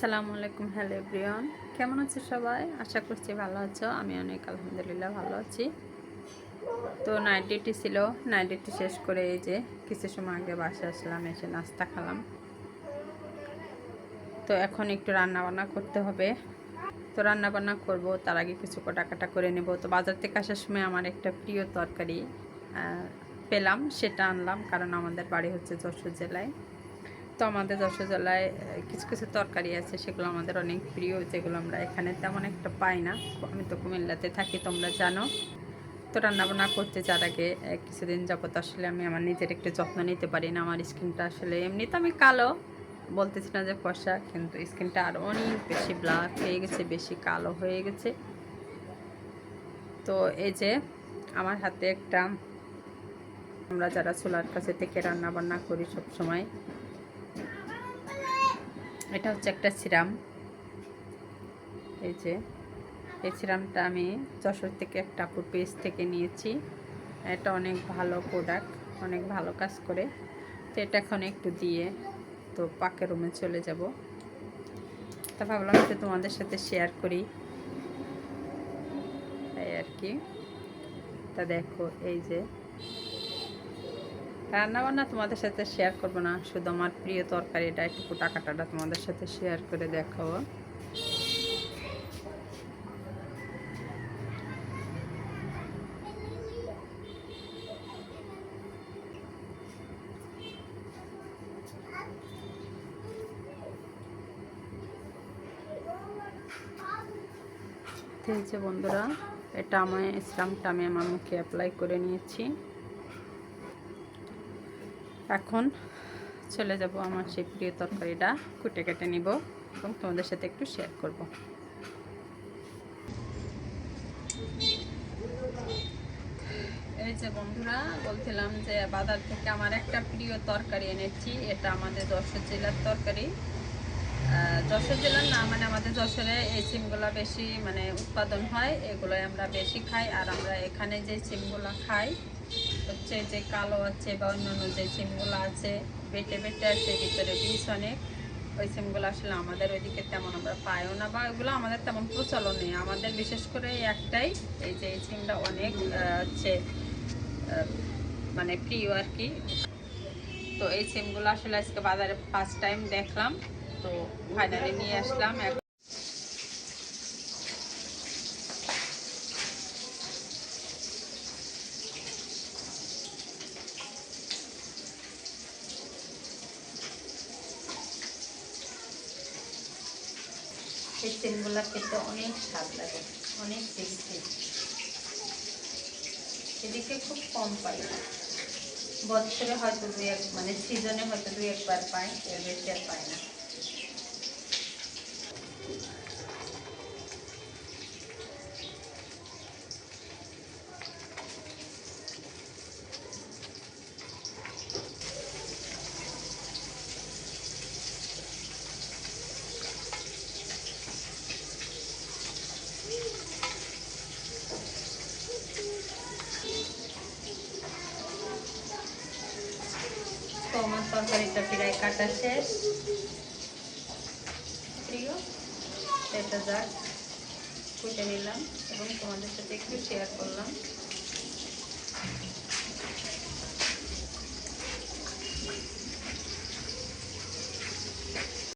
আসসালামু আলাইকুম, hello everyone. কেমন আছো সবাই? আশা করছি ভালো আছো। আমি অনেক আলহামদুলিল্লাহ ভালো আছি। তো নাইট ডিউটি ছিল। নাইট ডিউটি শেষ করে এই যে কিছু সময় আগে বাসে আসলাম, এসে নাস্তা খেলাম। তো এখন একটু রান্না বান্না করতে হবে। তো রান্না বান্না করব, তার আগে কিছু কাটা করে নেব। তো বাজার থেকে আসার সময় আমার একটা প্রিয় তরকারি পেলাম। সেটা আনলাম, কারণ আমাদের বাড়ি হচ্ছে যশোর জেলায়। তো আমাদের যশোর জেলায় কিছু কিছু তরকারি আছে, সেগুলো আমাদের অনেক প্রিয়, যেগুলো আমরা এখানে তেমন একটা পাই না। আমি তো কুমিল্লাতে থাকি, তোমরা জানো। তো রান্নাবান্না করতে যার আগে কিছুদিন যাবত আসলে আমি আমার নিজের একটু যত্ন নিতে পারি না। আমার স্কিনটা আসলে এমনিতে আমি কালো, বলতেছি না যে ফর্সা, কিন্তু স্কিনটা আর অনেক বেশি ব্ল্যাক হয়ে গেছে, বেশি কালো হয়ে গেছে। তো এই যে, আমার হাতে একটা, আমরা যারা চুলার কাছে থেকে রান্না বান্না করি সব সময় এটা হচ্ছে একটা সিরাম। এই যে, এই সিরামটা আমি যশোর থেকে একটা পেজ থেকে নিয়েছি। এটা অনেক ভালো প্রোডাক্ট অনেক ভালো কাজ করে। তো এটা এখন একটু দিয়ে তো পাকের রুমে চলে যাব। তা ভাবলাম যে তোমাদের সাথে শেয়ার করি। এই আর কি। তা দেখো, এই যে রান্না বান্না তোমাদের সাথে শেয়ার করব না, শুধু আমার প্রিয় তরকারিটা একটু কুটা কাটাটা তোমাদের সাথে শেয়ার করে দেখাবো। বন্ধুরা, এটা আমার ইসলামটা আমি আমার মুখে অ্যাপ্লাই করে নিয়েছি। এখন চলে যাব আমার সেই প্রিয় তরকারিটা কুটে কেটে নিব এবং তোমাদের সাথে একটু শেয়ার করব। এই যে বন্ধুরা, বলছিলাম যে বাজার থেকে আমার একটা প্রিয় তরকারি এনেছি, এটা আমাদের দর্শক জেলার তরকারি। যশোর জেলার না মানে আমাদের যশোরে এই সিমগুলো বেশি মানে উৎপাদন হয়, এগুলোই আমরা বেশি খাই। আর আমরা এখানে যে সিমগুলো খাই, হচ্ছে যে কালো আছে বা অন্যান্য যে সিমগুলো আছে, বেটে বেটে আছে, ভিতরে বিষ অনেক, ওই সিমগুলো আসলে আমাদের ওইদিকে তেমন আমরা পাইও না বা ওগুলো আমাদের তেমন প্রচলন নেই। আমাদের বিশেষ করে একটাই, এই যে এই সিমটা অনেক হচ্ছে মানে প্রিয় আর কি। তো এই সিমগুলো আসলে আজকে বাজারে ফার্স্ট টাইম দেখলাম। তো ফাইনালি নিয়ে আসলাম। এই সিমগুলো খেতে অনেক স্বাদ লাগে, অনেক টেস্টি এদিকে খুব কম পাই। বছরে হয়তো দুই এক মানে সিজনে হয়তো দুই একবার পাই, এর বেশি আর পাই না তো আমার তরকারিটা প্রায় কাটা শেষ। প্রিয়, এটা যাক কুটে নিলাম এবং তোমাদের সাথে একটু শেয়ার করলাম।